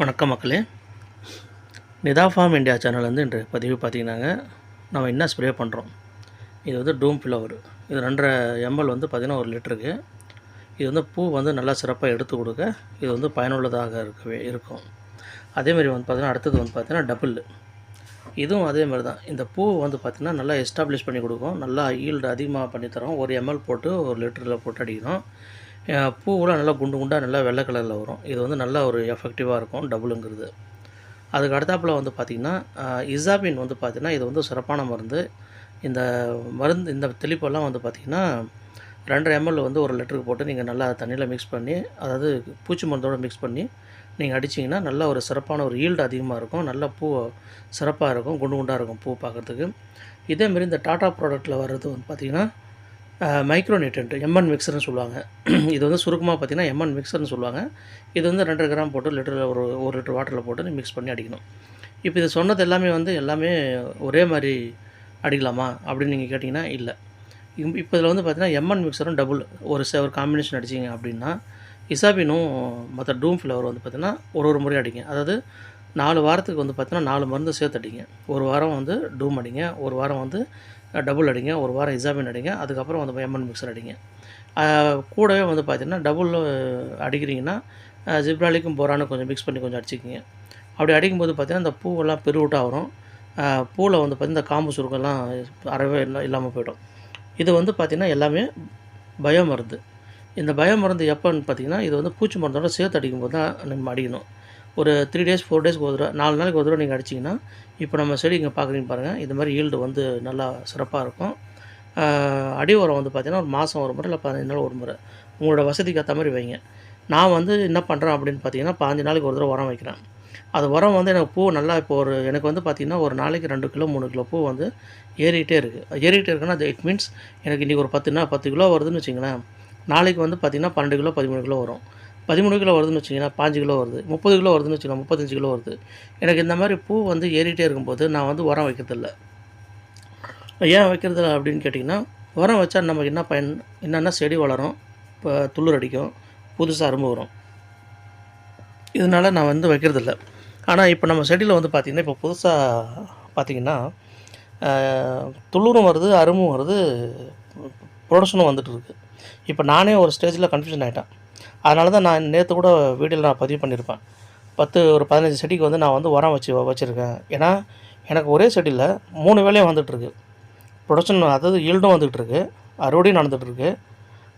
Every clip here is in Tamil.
வணக்கம் மக்களே. நிதா ஃபார்ம் இந்தியா சேனல் வந்து இன்று பதிவு பார்த்தீங்கன்னாங்க நம்ம என்ன ஸ்ப்ரே பண்ணுறோம் இது வந்து டூம் ஃப்ளவர். இது ரெண்டரை எம்எல் வந்து பார்த்திங்கன்னா ஒரு லிட்டருக்கு. இது வந்து பூ வந்து நல்லா சிறப்பாக எடுத்து கொடுக்க இது வந்து பயனுள்ளதாக இருக்கவே இருக்கும். அதேமாதிரி வந்து பார்த்திங்கன்னா அடுத்தது வந்து பார்த்திங்கன்னா டபுள் இதுவும் அதே மாதிரி தான். இந்த பூ வந்து பார்த்திங்கன்னா நல்லா எஸ்டாப்ளிஷ் பண்ணி கொடுக்கும். நல்லா ஈல்டு அதிகமாக பண்ணி தரோம். ஒரு எம்எல் போட்டு ஒரு லிட்டரில் போட்டு அடிக்கிறோம் பூவெலாம் பூவெல்லாம் நல்லா குண்டு குண்டாக நல்லா வெள்ளை கலரில் வரும். இது வந்து நல்லா ஒரு எஃபெக்டிவாக இருக்கும் டபுளுங்கிறது அதுக்கு அடுத்தாப்பில் வந்து பார்த்திங்கன்னா இசாபின் வந்து பார்த்திங்கன்னா இது வந்து சிறப்பான மருந்து. இந்த மருந்து இந்த தெளிப்பெல்லாம் வந்து பார்த்திங்கன்னா ரெண்டரை எம்எல் வந்து ஒரு லிட்டருக்கு போட்டு நீங்கள் நல்லா தண்ணியில் மிக்ஸ் பண்ணி அதாவது பூச்சி மருந்தோடு மிக்ஸ் பண்ணி நீங்கள் அடிச்சிங்கன்னா நல்லா ஒரு சிறப்பான ஒரு ஈல்டு அதிகமாக இருக்கும். நல்ல பூ சிறப்பாக இருக்கும் குண்டு குண்டாக இருக்கும் பூ பார்க்குறதுக்கு இதேமாரி இந்த டாடா ப்ராடக்ட்டில் வர்றது வந்து பார்த்திங்கன்னா மைக்ரோ நியூட்ரண்ட் எம்என் மிக்சர்னு சொல்லுவாங்க. இது வந்து சுருக்கமாக பார்த்தீங்கன்னா எம்என் மிக்சர்னு சொல்லுவாங்க. இது வந்து ரெண்டரை கிராம் போட்டு லிட்டரில் ஒரு ஒரு லிட்டர் வாட்டரில் போட்டு மிக்ஸ் பண்ணி அடிக்கணும். இப்போ இது சொன்னது எல்லாமே வந்து எல்லாமே ஒரே மாதிரி அடிக்கலாமா அப்படின்னு நீங்கள் கேட்டிங்கன்னா இல்லை. இம்- இப்போ இதில் வந்து பார்த்தீங்கன்னா எம்என் மிக்சரும் டபுள் ஒரு ச ஒரு காம்பினேஷன் அடிச்சிங்க அப்படின்னா இசாபினும் மற்ற டூம் ஃப்ளவர் வந்து பார்த்திங்கன்னா ஒரு ஒரு முறை அடிங்க. அதாவது நாலு வாரத்துக்கு வந்து பார்த்தீங்கன்னா நாலு மருந்து சேர்த்து அடிங்க. ஒரு வாரம் வந்து டூம் அடிங்க. ஒரு வாரம் வந்து டபுள் அடிங்க ஒரு வாரம் இசாபின் அடிங்க அதுக்கப்புறம் வந்து எம்என் மிக்சர் அடிங்க. கூடவே வந்து பார்த்தீங்கன்னா டபுள் அடிக்கிறீங்கன்னா ஜிப்ராலிக்கும் போரானும் கொஞ்சம் மிக்ஸ் பண்ணி கொஞ்சம் அடிச்சுக்கிங்க. அப்படி அடிக்கும்போது பார்த்தீங்கன்னா இந்த பூவெல்லாம் பெருவிட்டாக வரும் பூவில் வந்து பார்த்திங்கன்னா இந்த காம்பு சுருக்கெல்லாம் அறவே இல்லை இல்லாமல் போயிடும். இது வந்து பார்த்திங்கன்னா எல்லாமே பயோ மருந்து. இந்த பயோ மருந்து எப்போன்னு பார்த்தீங்கன்னா இது வந்து பூச்சி மருந்தோட சேர்த்து அடிக்கும்போது தான் நம்ம அடிக்கணும். ஒரு த்ரீ டேஸ் ஃபோர் டேஸ்க்கு ஒரு தடவை நாலு நாளைக்கு ஒரு தடவை நீங்கள் அடிச்சிங்கன்னா இப்போ நம்ம செடி இங்கே பார்க்குறீங்க பாருங்கள் இது மாதிரி ஈல்டு வந்து நல்லா சிறப்பாக இருக்கும். அடி உரம் வந்து பார்த்திங்கன்னா ஒரு மாதம் ஒரு முறை இல்லை பதினஞ்சு நாள் ஒரு முறை. உங்களோட வசதிக்கு ஏற்ற மாதிரி வைங்க. நான் வந்து என்ன பண்ணுறேன் அப்படின்னு பார்த்தீங்கன்னா பாஞ்சு நாளைக்கு ஒரு தடவை உரம் வைக்கிறேன். அது உரம் வந்து எனக்கு பூ நல்லா இப்போ ஒரு எனக்கு வந்து பார்த்திங்கன்னா ஒரு நாளைக்கு ரெண்டு கிலோ மூணு கிலோ பூ வந்து ஏறிக்கிட்டே இருக்குது ஏறிக்கிட்டே இருக்குன்னா அது இட் மீன்ஸ் எனக்கு இன்றைக்கி ஒரு பத்து நாள் பத்து கிலோ வருதுன்னு வச்சிங்களேன் நாளைக்கு வந்து பார்த்திங்கன்னா பன்னெண்டு கிலோ பதிமூணு கிலோ வரும். பதிமூணு கிலோ வருதுன்னு வச்சிங்கன்னா பாஞ்சு கிலோ வருது முப்பது கிலோ வருதுன்னு வச்சுக்கோங்க முப்பத்தஞ்சு கிலோ வருது. எனக்கு இந்த மாதிரி பூ வந்து ஏறிட்டே இருக்கும்போது நான் வந்து உரம் வைக்கிறதில்ல. ஏன் வைக்கிறதில்ல அப்படின்னு கேட்டிங்கன்னா உரம் வச்சா நமக்கு என்ன பயன் என்னென்னா செடி வளரும்? இப்போ துளிர் அடிக்கும் புதுசாக அரும்பு வரும். இதனால் நான் வந்து வைக்கிறதில்ல. ஆனால் இப்போ நம்ம செடியில் வந்து பார்த்திங்கன்னா இப்போ புதுசாக பார்த்திங்கன்னா ஆஹ், துளிரும் வருது அரும்பும் வருது ப்ரொடக்ஷனும் வந்துட்டு இருக்குது இப்போ நானே ஒரு ஸ்டேஜில் கன்ஃபியூஷன் ஆகிட்டேன் அதனால தான் நான் நேற்று கூட வீடியோவில் நான் பதிவு பண்ணியிருப்பேன். பத்து ஒரு பதினஞ்சு செடிக்கு வந்து நான் வந்து உரம் வச்சு வச்சுருக்கேன். ஏன்னா எனக்கு ஒரே செடியில் மூணு வேலையும் வந்துட்டுருக்கு. ப்ரொடக்ஷன் அதாவது ஈல்டும் வந்துகிட்ருக்கு அறுவடையும் நடந்துகிட்ருக்கு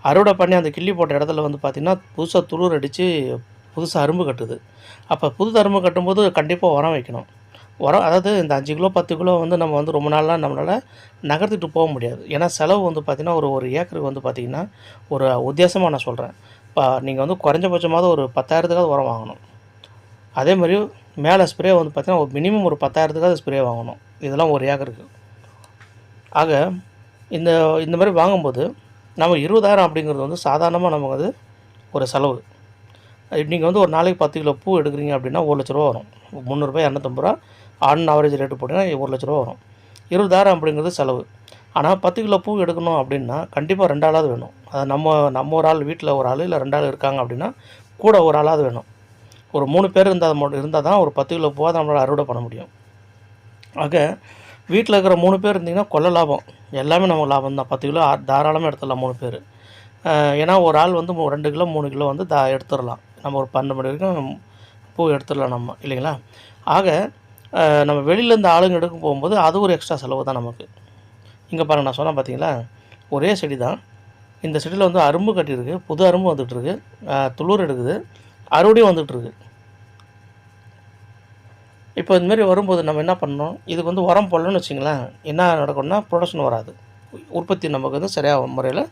அறுவடை பண்ணி அந்த கிள்ளி போட்ட இடத்துல வந்து பார்த்திங்கன்னா புதுசாக துளிர் அடித்து புதுசாக அரும்பு கட்டுது. அப்போ புது அரும்பு கட்டும்போது கண்டிப்பாக உரம் வைக்கணும். உரம் அதாவது இந்த அஞ்சு கிலோ பத்து கிலோ வந்து நம்ம வந்து ரொம்ப நாளெலாம் நம்மளால் நகர்த்திட்டு போக முடியாது. ஏன்னா செலவு வந்து பார்த்திங்கன்னா ஒரு ஒரு ஏக்கருக்கு வந்து பார்த்திங்கன்னா ஒரு உத்தியாசமாக நான் சொல்கிறேன் இப்போ நீங்கள் வந்து குறைஞ்சபட்சமாவது ஒரு பத்தாயிரத்துக்காவது உரம் வாங்கணும். அதே மாதிரி மேலே ஸ்ப்ரே வந்து பார்த்திங்கன்னா ஒரு மினிமம் ஒரு பத்தாயிரத்துக்காவது ஸ்ப்ரே வாங்கணும். இதெல்லாம் ஒரு ஏக்கருக்கு. ஆக இந்த இந்த மாதிரி வாங்கும்போது நம்ம இருபதாயிரம் அப்படிங்கிறது வந்து சாதாரணமாக நமக்கு வந்து ஒரு செலவு. நீங்கள் வந்து ஒரு நாளைக்கு பத்து கிலோ பூ எடுக்கிறீங்க அப்படின்னா ஒரு லட்ச ரூபா வரும். முந்நூறுபா இரநூத்தம்பது ரூபா ஆன் ஆவரேஜ் ரேட்டு போட்டிங்கன்னா ஒரு லட்ச ரூபா வரும். இருபதாயிரம் அப்படிங்கிறது செலவு. ஆனால் பத்து கிலோ பூ எடுக்கணும் அப்படின்னா கண்டிப்பாக ரெண்டாளாவது வேணும். அது நம்ம நம்ம ஒரு ஆள் வீட்டில் ஒரு ஆள் இல்லை ரெண்டு ஆள் இருக்காங்க அப்படின்னா கூட ஒரு ஆளாவது வேணும். ஒரு மூணு பேர் இருந்தால் மட்டும் இருந்தால் தான் ஒரு பத்து கிலோ பூவாக நம்மளால் அறுவடை பண்ண முடியும். ஆக வீட்டில் இருக்கிற மூணு பேர் இருந்தீங்கன்னா கொள்ள லாபம். எல்லாமே நமக்கு லாபம் தான். பத்து கிலோ ஆ- தாராளமாக எடுத்துடலாம் மூணு பேர். ஏன்னா ஒரு ஆள் வந்து மூ- ரெண்டு கிலோ மூணு கிலோ வந்து தா எடுத்துடலாம். நம்ம ஒரு பன்னெண்டு மணி வரைக்கும் பூ எடுத்துடலாம் நம்ம இல்லைங்களா? ஆக நம்ம வெளியிலேருந்து ஆளுங்க எடுக்க போகும்போது அது ஒரு எக்ஸ்ட்ரா செலவு தான் நமக்கு. இங்கே பாருங்கள் நான் சொன்னேன் பார்த்தீங்களா ஒரே செடி தான். இந்த செடியில் வந்து அரும்பு கட்டியிருக்கு. புது அரும்பு வந்துட்டுருக்கு. துளூர் எடுக்குது. அறுவடையும் வந்துட்டுருக்கு. இப்போ இந்தமாரி வரும்போது நம்ம என்ன பண்ணணும்? இதுக்கு வந்து உரம் போடலன்னு வச்சிங்களேன் என்ன நடக்கும்னா ப்ரொடக்ஷன் வராது. உற்பத்தி நமக்கு வந்து சரியாக முறையில்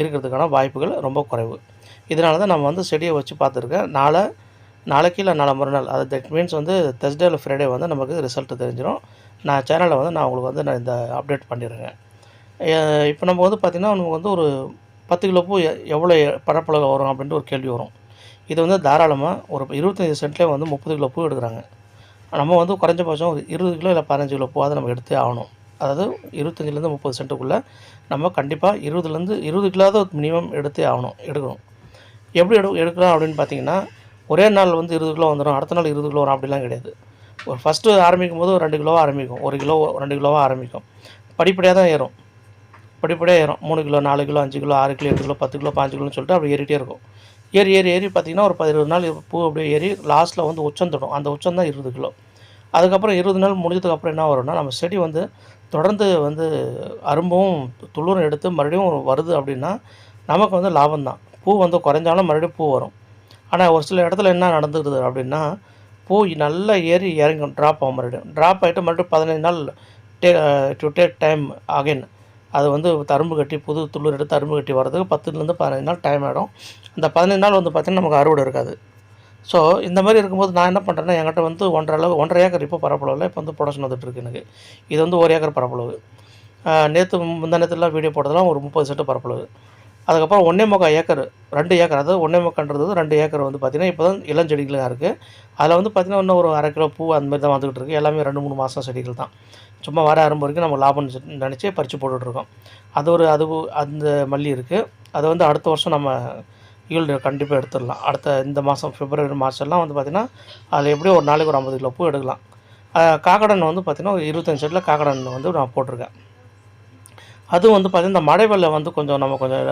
இருக்கிறதுக்கான வாய்ப்புகள் ரொம்ப குறைவு. இதனால தான் நம்ம வந்து செடியை வச்சு பார்த்துருக்கேன். நாளை நாளைக்கு இல்லை நாளை மறுநாள். அது தட் மீன்ஸ் வந்து Thursday இல்லை ஃப்ரைடே வந்து நமக்கு ரிசல்ட் தெரிஞ்சிடும் நான் சேனலில் வந்து நான் உங்களுக்கு வந்து நான் இந்த அப்டேட் பண்ணிடுறேங்க இப்போ நம்ம வந்து பார்த்திங்கன்னா நமக்கு வந்து ஒரு பத்து கிலோ பூ எவ்வளோ பரப்பளவு வரும் அப்படின்ட்டு ஒரு கேள்வி வரும். இது வந்து தாராளமாக ஒரு இருபத்தஞ்சி சென்ட்லேயே வந்து முப்பது கிலோ பூ எடுக்கிறாங்க. நம்ம வந்து குறைஞ்சபட்சம் ஒரு இருபது கிலோ இல்லை பதினஞ்சு கிலோ பூவாக நம்ம எடுத்தே ஆகணும். அதாவது இருபத்தஞ்சிலேருந்து முப்பது சென்ட்டுக்குள்ளே நம்ம கண்டிப்பாக இருபதுலேருந்து இருபது கிலோவது மினிமம் எடுத்தே ஆகணும் எடுக்கணும். எப்படி எடு எடுக்கலாம் அப்படின்னு பார்த்தீங்கன்னா ஒரே நாள் வந்து இருபது கிலோ வந்துடும் அடுத்த நாள் இருபது கிலோ வரும் அப்படிலாம் கிடையாது. ஒரு ஃபஸ்ட்டு ஆரம்பிக்கும் போது ஒரு ரெண்டு கிலோவாக ஆரம்பிக்கும். ஒரு கிலோ ரெண்டு கிலோவாக ஆரம்பிக்கும். படிப்படியாக தான் ஏறும். படிப்படியாக ஏறும். மூணு கிலோ நாலு கிலோ அஞ்சு கிலோ ஆறு கிலோ எட்டு கிலோ பத்து கிலோ பாஞ்சு கிலோன்னு சொல்லிட்டு அப்படி ஏறிட்டே இருக்கும். ஏறி ஏறி ஏறி பார்த்திங்கன்னா ஒரு பதினொரு நாள் பூ அப்படியே ஏறி லாஸ்ட்டில் வந்து உச்சம் தொடும். அந்த உச்சம் தான் இருபது கிலோ. அதுக்கப்புறம் இருபது நாள் முடிஞ்சதுக்கப்புறம் என்ன வரும்னா நம்ம செடி வந்து தொடர்ந்து வந்து அரும்பும் துளுரும் எடுத்து மறுபடியும் வருது அப்படின்னா நமக்கு வந்து லாபம் தான் பூ வந்து குறைஞ்சாலும் மறுபடியும் பூ வரும். ஆனால் ஒரு சில இடத்துல என்ன நடந்துக்குது அப்படின்னா போய் நல்லா ஏறி இறங்கும் ட்ராப் ஆகும் மறுபடியும் ட்ராப் ஆகிட்டு மறுபடியும் பதினஞ்சு நாள் they do take time again அது வந்து தரும்பு கட்டி புது துள்ளூர் எடுத்து அரும்பு கட்டி வர்றதுக்கு பத்துலேருந்து பதினஞ்சு நாள் டைம் ஆகிடும் அந்த பதினஞ்சு நாள் வந்து பார்த்திங்கன்னா நமக்கு அறுவடை இருக்காது. ஸோ இந்த மாதிரி இருக்கும்போது நான் என்ன பண்ணுறேன்னா என்கிட்ட வந்து ஒன்றரை அளவு ஒன்றரை ஏக்கர் இப்போ பரப்பளவில் இப்போ வந்து ப்ரொடக்ஷன் வந்துட்டுருக்கு எனக்கு. இது வந்து ஒரு ஏக்கர் பரப்பளவு. நேற்று முந்தா நேரத்துலாம் வீடியோ போட்டதெல்லாம் ஒரு முப்பது செட்டு பரப்பளவு. அதுக்கப்புறம் ஒன்றே முக்கால் ஏக்கர் ரெண்டு ஏக்கர் அதாவது ஒன்றே முக்கான்றது வந்து ரெண்டு ஏக்கர் வந்து பார்த்திங்கன்னா இப்போ தான் இளஞ்செடிகளாக இருக்குது அதில் வந்து பார்த்திங்கன்னா இன்னும் ஒரு அரை கிலோ பூ அந்த மாதிரி தான் வந்துக்கிட்டு இருக்குது எல்லாமே ரெண்டு மூணு மாதம் செடிகள் தான். சும்மா வர ஆரம்பம் வரைக்கும் நம்ம லாபம் நினச்சி பறித்து போட்டுட்ருக்கோம் அது ஒரு அது அந்த மல்லி இருக்குது அதை வந்து அடுத்த வருஷம் நம்ம ஈல்டு கண்டிப்பாக எடுத்துடலாம். அடுத்த இந்த மாதம் பிப்ரவரி மாதம்லாம் வந்து பார்த்திங்கன்னா அதில் எப்படியும் ஒரு நாளைக்கு ஒரு ஐம்பது கிலோ பூ எடுக்கலாம். காக்கடன் வந்து பார்த்திங்கன்னா ஒரு இருபத்தஞ்சு செட்டில் காக்கடன் வந்து நான் போட்டிருக்கேன். அதுவும் வந்து பார்த்திங்கன்னா இந்த மழை வெள்ளம் வந்து கொஞ்சம் நம்ம கொஞ்சம்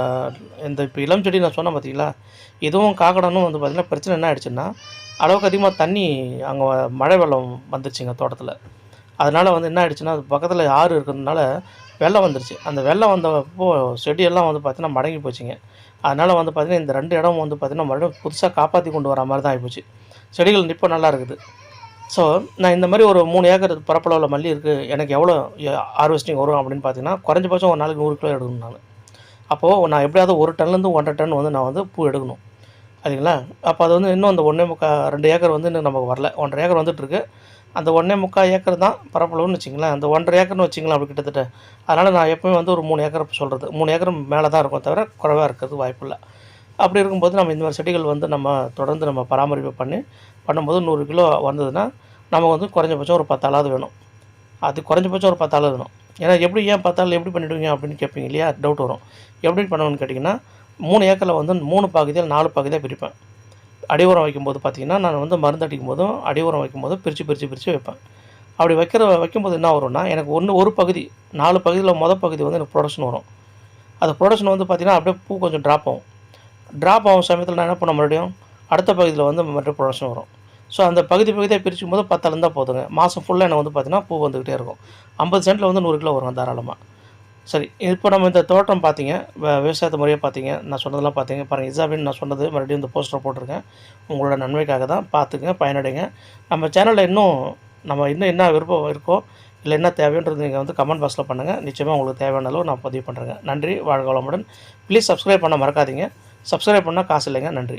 இந்த இப்போ இளம் செடி நான் சொன்னேன் பார்த்தீங்களா இதுவும் காக்கடனும் வந்து பார்த்திங்கன்னா பிரச்சனை என்ன ஆயிடுச்சுன்னா அளவுக்கு அதிகமாக தண்ணி அங்கே மழை வெள்ளம் வந்துருச்சுங்க தோட்டத்தில். அதனால் வந்து என்ன ஆயிடுச்சுன்னா அது பக்கத்தில் ஆறு இருக்கிறதுனால வெள்ளம் வந்துருச்சு. அந்த வெள்ளம் வந்தப்போ செடியெல்லாம் வந்து பார்த்திங்கன்னா மடங்கி போச்சுங்க. அதனால் வந்து பார்த்திங்கன்னா இந்த ரெண்டு இடம் வந்து பார்த்திங்கன்னா மறுபடியும் புதுசாக காப்பாற்றி கொண்டு வர மாதிரி தான் ஆகிப்போச்சு செடிகள் இப்போ நல்லா இருக்குது. ஸோ நான் இந்த மாதிரி ஒரு மூணு ஏக்கர் பரப்பளவில் மல்லி இருக்குது எனக்கு எவ்வளோ ஹார்வெஸ்டிங் வரும் அப்படின்னு பார்த்தீங்கன்னா குறைஞ்சபட்சம் ஒரு நாளைக்கு நூறு கிலோ எடுக்கணும் நான். அப்போது நான் எப்படியாவது ஒரு டன்லேருந்து ஒன்றரை டன் வந்து நான் வந்து பூ எடுக்கணும். சரிங்களா? அப்போ அது வந்து இன்னும் அந்த ஒன்றே முக்கால் ரெண்டு ஏக்கர் வந்து இன்னும் நமக்கு வரல. ஒன்றரை ஏக்கர் வந்துட்டுருக்கு அந்த ஒன்றே முக்கால் ஏக்கர் தான் பரப்பளவுன்னு வச்சிங்களேன் அந்த ஒன்றரை ஏக்கர்னு வச்சிங்களேன் அப்படி கிட்டத்தட்ட. அதனால் நான் எப்பவுமே வந்து ஒரு மூணு ஏக்கர் சொல்கிறது மூணு ஏக்கர் மேலே தான் இருக்கும் தவிர குறைவாக இருக்கிறது வாய்ப்பு இல்லை. அப்படி இருக்கும்போது நம்ம இந்த மாதிரி செடிகள் வந்து நம்ம தொடர்ந்து நம்ம பராமரிப்பு பண்ணி பண்ணும்போது நூறு கிலோ வந்ததுன்னா நமக்கு வந்து குறைஞ்சபட்சம் ஒரு பத்தாளாவது வேணும். அது குறைஞ்சபட்சம் ஒரு பத்தாளாவது வேணும். ஏன்னா எப்படி ஏன் பத்தாள் எப்படி பண்ணிவிடுவீங்க அப்படின்னு கேட்பீங்க இல்லையா? டவுட் வரும். எப்படி பண்ணணும்னு கேட்டிங்கன்னா மூணு ஏக்கரில் வந்து மூணு பகுதியில் நாலு பகுதியாக பிரிப்பேன். அடி உரம் வைக்கும்போது பார்த்திங்கன்னா நான் வந்து மருந்து அடிக்கும் போதும் அடி உரம் வைக்கும்போது பிரித்து பிரித்து பிரித்து வைப்பேன். அப்படி வைக்கிற வைக்கும்போது என்ன வரும்னா எனக்கு ஒன்று ஒரு பகுதி நாலு பகுதியில் மொதல் பகுதி வந்து எனக்கு ப்ரொடக்ஷன் வரும். அது ப்ரொடக்ஷன் வந்து பார்த்திங்கன்னா அப்படியே பூ கொஞ்சம் ட்ராப் ஆகும். ட்ராப் ஆகும் சமயத்தில் நான் என்ன பண்ண மறுபடியும் அடுத்த பகுதியில் வந்து மறுபடியும் ப்ரொடக்ஷன் வரும். ஸோ அந்த பகுதி பகுதியாக பிரிக்கும் போது பத்தாள் இருந்தால் போதுங்க. மாதம் ஃபுல்லாக எனக்கு வந்து பார்த்திங்கன்னா பூ வந்துக்கிட்டே இருக்கும். ஐம்பது சென்ட்டில் வந்து நூறு கிலோ வரும் தாராளமாக சரி இப்போ நம்ம இந்த தோட்டம் பார்த்தீங்க விவசாயத்தை முறையாக பார்த்தீங்க நான் சொன்னதெல்லாம் பார்த்தீங்க பாருங்கள் இசாபின்னு நான் சொன்னது மறுபடியும் இந்த போஸ்டர் போட்டிருக்கேன். உங்களோட நன்மைக்காக தான் பார்த்துங்க பயனடைங்க. நம்ம சேனலில் இன்னும் நம்ம இன்னும் என்ன விருப்பம் இருக்கோ இல்லை என்ன தேவைன்றது நீங்கள் வந்து கமெண்ட் பாக்ஸில் பண்ணுங்கள் நிச்சயமாக உங்களுக்கு தேவையான அளவு நான் பதிவு பண்ணுறேங்க நன்றி வாழ்க வளமுடன். ப்ளீஸ் சப்ஸ்கிரைப் பண்ண மறக்காதீங்க. சப்ஸ்கிரைப் பண்ணால் காசு இல்லைங்க. நன்றி.